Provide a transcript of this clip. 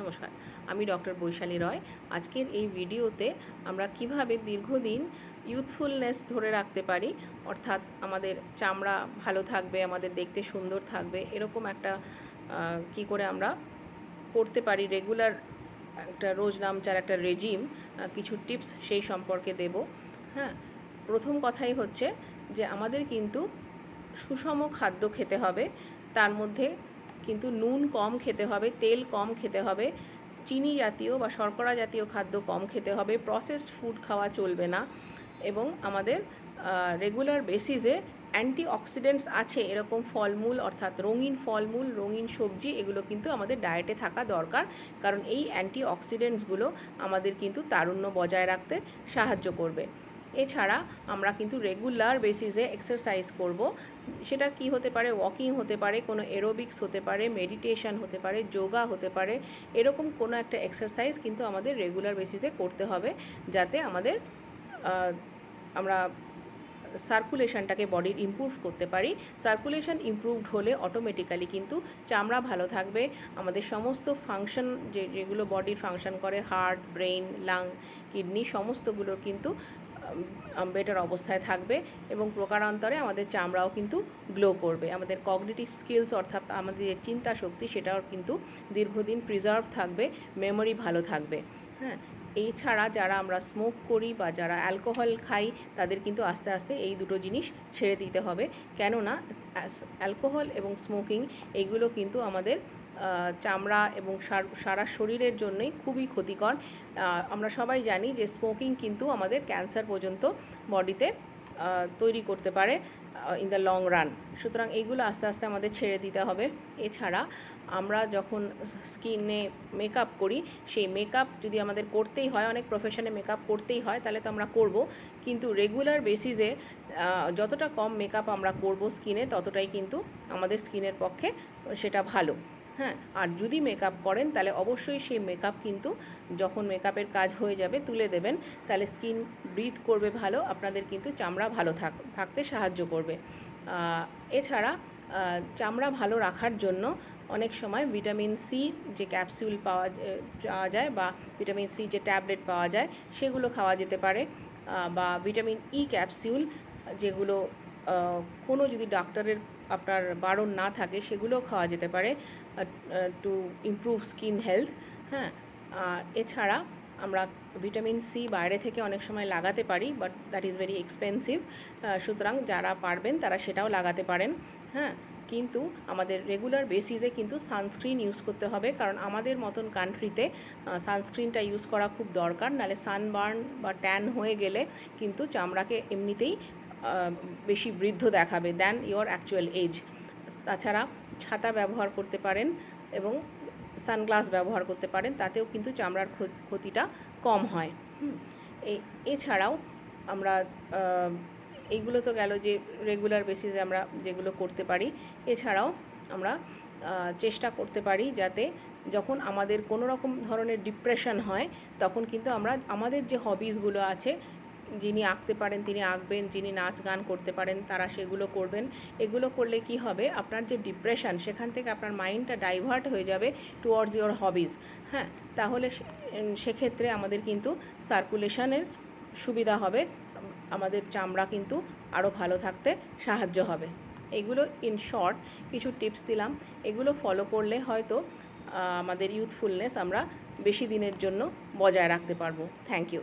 নমস্কার, আমি ডক্টর বৈশালী রয়। আজকের এই ভিডিওতে আমরা কীভাবে দীর্ঘদিন ইউথফুলনেস ধরে রাখতে পারি, অর্থাৎ আমাদের চামড়া ভালো থাকবে, আমাদের দেখতে সুন্দর থাকবে, এরকম একটা কি করে আমরা করতে পারি রেগুলার একটা রোজ নামচার একটা রেজিম কিছু টিপস সেই সম্পর্কে দেব। হ্যাঁ প্রথম কথাই হচ্ছে যে আমাদের কিন্তু সুষম খাদ্য খেতে হবে, তার মধ্যে কিন্তু নুন কম খেতে হবে, তেল কম খেতে হবে, চিনি জাতীয় বা শর্করা জাতীয় খাদ্য কম খেতে হবে প্রসেসড ফুড খাওয়া চলবে না এবং আমাদের রেগুলার বেসিসে অ্যান্টি অক্সিডেন্টস আছে, এরকম ফলমূল অর্থাৎ রঙিন ফলমূল, রঙিন সবজি, এগুলো কিন্তু আমাদের ডায়েটে থাকা দরকার। কারণ এই অ্যান্টি অক্সিডেন্টসগুলো আমাদের কিন্তু তারুণ্য বজায় রাখতে সাহায্য করবে। এছাড়া আমরা কিন্তু রেগুলার বেসিসে এক্সারসাইজ করব। সেটা কি হতে পারে? ওয়াকিং হতে পারে, কোনো এরোবিক্স হতে পারে মেডিটেশন হতে পারে যোগা হতে পারে, এরকম কোনো একটা এক্সারসাইজ কিন্তু আমাদের রেগুলার বেসিসে করতে হবে যাতে আমাদের আমরা সার্কুলেশনটাকে বডির ইমপ্রুভ করতে পারি। সার্কুলেশন ইমপ্রুভড হলে অটোমেটিক্যালি কিন্তু চামড়া ভালো থাকবে। আমাদের সমস্ত ফাংশন যে, যেগুলো বডির ফাংশন করে হার্ট ব্রেন লাং কিডনি সমস্তগুলোর কিন্তু বেটার অবস্থায় থাকবে এবং প্রকারান্তরে আমাদের চামড়াও কিন্তু গ্লো করবে। আমাদের কগনিটিভ স্কিলস অর্থাৎ আমাদের যে চিন্তা শক্তি, সেটাও কিন্তু দীর্ঘদিন প্রিজার্ভ থাকবে মেমোরি ভালো থাকবে। হ্যাঁ এছাড়া যারা আমরা স্মোক করি বা যারা অ্যালকোহল খাই, তাদের কিন্তু আস্তে আস্তে এই দুটো জিনিস ছেড়ে দিতে হবে। কেননা অ্যালকোহল এবং স্মোকিং এইগুলো কিন্তু আমাদের চামড়া এবং সার- শরীরের জন্যই খুবই ক্ষতিকর। আমরা সবাই জানি যে স্মোকিং কিন্তু আমাদের ক্যান্সার পর্যন্ত বডিতে তৈরি করতে পারে ইন দ্য লং রান সুতরাং এইগুলো আস্তে আস্তে আমাদের ছেড়ে দিতে হবে। এছাড়া আমরা যখন স্কিনে মেকআপ করি, সেই মেকআপ যদি আমাদের করতেই হয়, অনেক প্রফেশনে মেকআপ করতেই হয়, তাহলে তো আমরা করব। কিন্তু রেগুলার বেসিসে যতটা কম মেকআপ আমরা করব স্কিনে ততটাই কিন্তু আমাদের স্কিনের পক্ষে সেটা ভালো। হ্যাঁ আর যদি মেকআপ করেন, তাহলে অবশ্যই সেই মেকআপ কিন্তু যখন মেকআপের কাজ হয়ে যাবে, তুলে দেবেন। তাহলে স্কিন ব্রিথ করবে ভালো, আপনাদের কিন্তু চামড়া ভালো থাক, থাকতে সাহায্য করবে। এছাড়া চামড়া ভালো রাখার জন্য অনেক সময় ভিটামিন সি যে ক্যাপসুল পাওয়া পাওয়া যায় বা ভিটামিন সি যে ট্যাবলেট পাওয়া যায়, সেগুলো খাওয়া যেতে পারে। বা ভিটামিন ই ক্যাপসুল যেগুলো কোনো যদি ডাক্তারের আপনার বারণ না থাকে, সেগুলোও খাওয়া যেতে পারে টু ইমপ্রুভ স্কিন হেলথ হ্যাঁ? এছাড়া আমরা ভিটামিন সি বাইরে থেকে অনেক সময় লাগাতে পারি but that is very expensive সুতরাং যারা পারবেন তারা সেটাও লাগাতে পারেন হ্যাঁ? কিন্তু আমাদের রেগুলার বেসিসে কিন্তু সানস্ক্রিন ইউজ করতে হবে, কারণ আমাদের মতন কান্ট্রিতে সানস্ক্রিনটা ইউজ করা খুব দরকার, নাহলে সানবার্ন বা ট্যান হয়ে গেলে কিন্তু চামড়াকে এমনিতেই বেশি বৃদ্ধ দেখাবে দ্যান ইয়োর অ্যাকচুয়াল এজ তাছাড়া ছাতা ব্যবহার করতে পারেন এবং সানগ্লাস ব্যবহার করতে পারেন, তাতেও কিন্তু চামড়ার ক্ষতিটা কম হয়। এছাড়াও আমরা এইগুলো তো গেল যে রেগুলার বেসিসে আমরা যেগুলো করতে পারি, এছাড়াও আমরা চেষ্টা করতে পারি যাতে যখন আমাদের কোনো রকম ধরনের ডিপ্রেশন হয়, তখন কিন্তু আমরা, আমাদের যে হবিসগুলো আছে যিনি আঁকতে পারেন, তিনি আঁকবেন, যিনি নাচ গান করতে পারেন, তারা সেগুলো করবেন। এগুলো করলে কি হবে? আপনার যে ডিপ্রেশন সেখান থেকে আপনার মাইন্ডটা ডাইভার্ট হয়ে যাবে টুয়ার্ডস ইওর হবিজ হ্যাঁ তাহলে সেক্ষেত্রে আমাদের কিন্তু সার্কুলেশনের সুবিধা হবে। আমাদের চামড়া কিন্তু আরও ভালো থাকতে সাহায্য হবে। এগুলো ইন শর্ট কিছু টিপস দিলাম। এগুলো ফলো করলে হয়তো আমাদের ইউথফুলনেস আমরা বেশি দিনের জন্য বজায় রাখতে পারব। Thank you